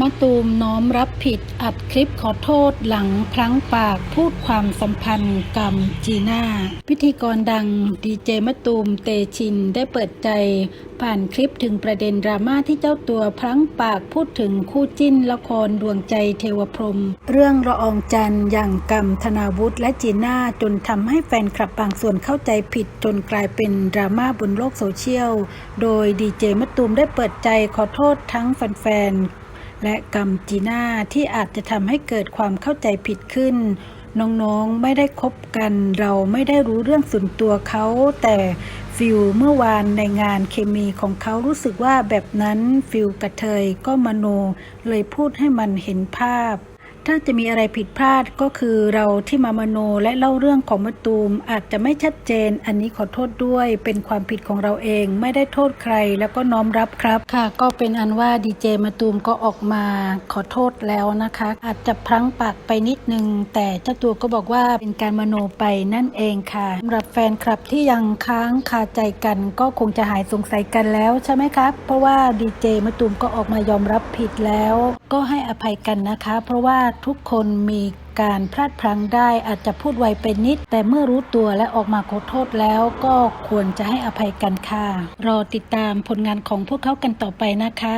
มะตูมน้อมรับผิดอัดคลิปขอโทษหลังพลั้งปากพูดความสัมพันธ์กับจีน่า พิธีกรดังดีเจมะตูมเตชินได้เปิดใจ ผ่านคลิปถึงประเด็นดราม่าที่เจ้าตัวพลั้งปากพูดถึงคู่จิ้นละครดวงใจเทวพรม เรื่องละอองจันอย่างกรรมธนาวุฒิและจีน่าจนทำให้แฟนคลับบางส่วนเข้าใจผิดจนกลายเป็นดราม่าบนโลกโซเชียล โดยดีเจมะตูมได้เปิดใจขอโทษทั้งแฟนๆ และกัมจีน่าที่อาจจะทำให้เกิดความเข้าใจผิดขึ้น น้องๆไม่ได้คบกัน เราไม่ได้รู้เรื่องส่วนตัวเขา แต่ฟิลเมื่อวานในงานเคมีของเขารู้สึกว่าแบบนั้นฟิลกระเทยก็มโน เลยพูดให้มันเห็นภาพ ถ้าจะมีอะไรผิดพลาดก็คือเราที่มามโนและเล่าเรื่องของมะตูมอาจจะไม่ชัดเจน อันนี้ขอโทษด้วย เป็นความผิดของเราเอง ไม่ได้โทษใครแล้วก็น้อมรับครับค่ะ ก็เป็นอันว่าดีเจมะตูมก็ออกมาขอโทษแล้วนะคะ อาจจะพลั้งปากไปนิดนึง แต่เจ้าตัวก็บอกว่าเป็นการมโนไปนั่นเองค่ะสำหรับแฟนคลับที่ยังค้างคาใจกัน ก็คงจะหายสงสัยกันแล้วใช่ไหมครับ เพราะว่าดีเจมะตูมก็ออกมายอมรับผิดแล้ว ก็ให้อภัยกันนะคะ เพราะว่าทุกคนมีการพลาดพลั้งได้อาจจะพูดไวไปนิด แต่เมื่อรู้ตัวและออกมาขอโทษแล้วก็ควรจะให้อภัยกันค่ะ รอติดตามผลงานของพวกเขากันต่อไปนะคะ